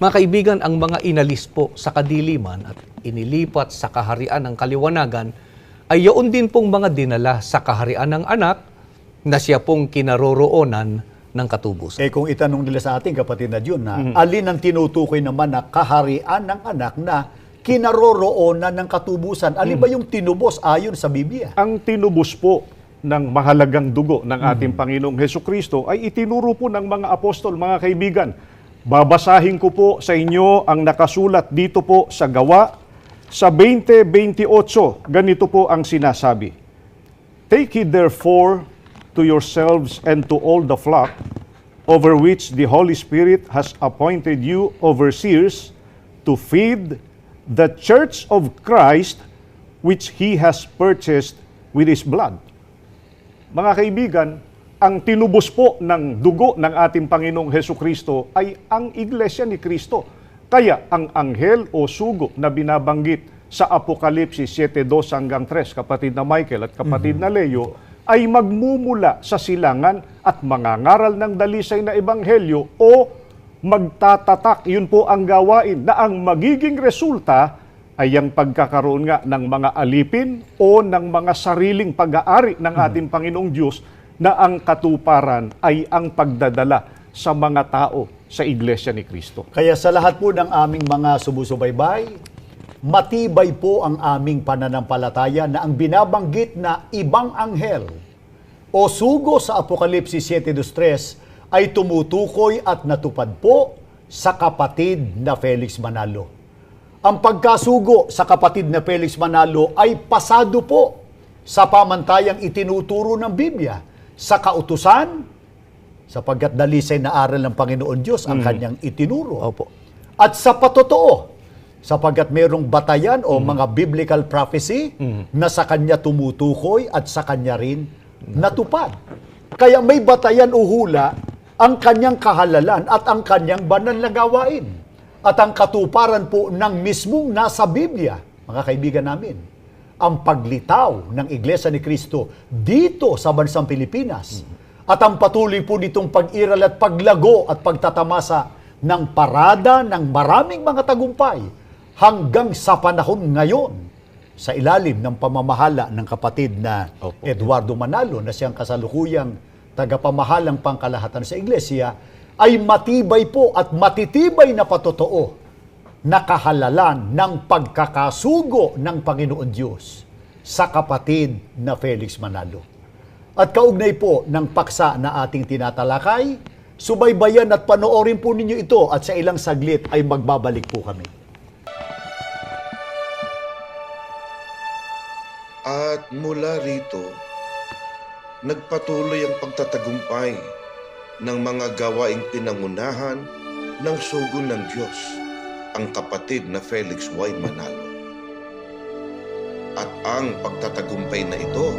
Mga kaibigan, ang mga inalis po sa kadiliman at inilipat sa kaharian ng kaliwanagan ay yaon din pong mga dinala sa kaharian ng anak na siya pong kinaroroonan ng katubusan. Eh kung itanong nila sa ating kapatid na Jun, na alin ang tinutukoy naman na kaharian ng anak na kinaroroonan ng katubusan? Alin ba yung tinubos ayon sa Biblia? Ang tinubos po ng mahalagang dugo ng ating Panginoong Heso Kristo ay itinuro po ng mga apostol, mga kaibigan. Babasahin ko po sa inyo ang nakasulat dito po sa gawa sa 20:28. Ganito po ang sinasabi. Take heed therefore to yourselves and to all the flock over which the Holy Spirit has appointed you overseers to feed the church of Christ which He has purchased with His blood. Mga kaibigan, ang tinubos po ng dugo ng ating Panginoong Heso Kristo ay ang Iglesia ni Kristo. Kaya ang anghel o sugo na binabanggit sa Apokalipsis 7.2 hanggang 3, kapatid na Michael at kapatid na Leo, ay magmumula sa silangan at mangangaral ng dalisay na ebanghelyo o magtatatak. Yun po ang gawain na ang magiging resulta ay ang pagkakaroon nga ng mga alipin o ng mga sariling pag-aari ng ating Panginoong Diyos na ang katuparan ay ang pagdadala sa mga tao sa Iglesia ni Kristo. Kaya sa lahat po ng aming mga sumusubaybay, matibay po ang aming pananampalataya na ang binabanggit na ibang anghel o sugo sa Apokalipsis 7.3 ay tumutukoy at natupad po sa kapatid na Felix Manalo. Ang pagkasugo sa kapatid na Felix Manalo ay pasado po sa pamantayang itinuturo ng Biblia sa kautusan sapagkat dalisay na aral ng Panginoon Diyos ang kanyang itinuro. Opo. At sa patotoo, sapagkat merong batayan o mga biblical prophecy na sa kanya tumutukoy at sa kanya rin natupad. Kaya may batayan o hula ang kanyang kahalalan at ang kanyang banal na gawain. At ang katuparan po ng mismong nasa Biblia, mga kaibigan namin, ang paglitaw ng Iglesia ni Kristo dito sa bansang Pilipinas at ang patuloy po nitong pag-iral at paglago at pagtatamasa ng parada ng maraming mga tagumpay hanggang sa panahon ngayon sa ilalim ng pamamahala ng kapatid na Opo. Eduardo Manalo na siyang kasalukuyang tagapamahalang pangkalahatan sa iglesia ay matibay po at matitibay na patotoo na kahalalan ng pagkakasugo ng Panginoon Diyos sa kapatid na Felix Manalo. At kaugnay po ng paksa na ating tinatalakay, subaybayan at panoorin po ninyo ito at sa ilang saglit ay magbabalik po kami. At mula rito, nagpatuloy ang pagtatagumpay ng mga gawaing pinangunahan ng sugo ng Diyos, ang kapatid na Felix Y. Manalo. At ang pagtatagumpay na ito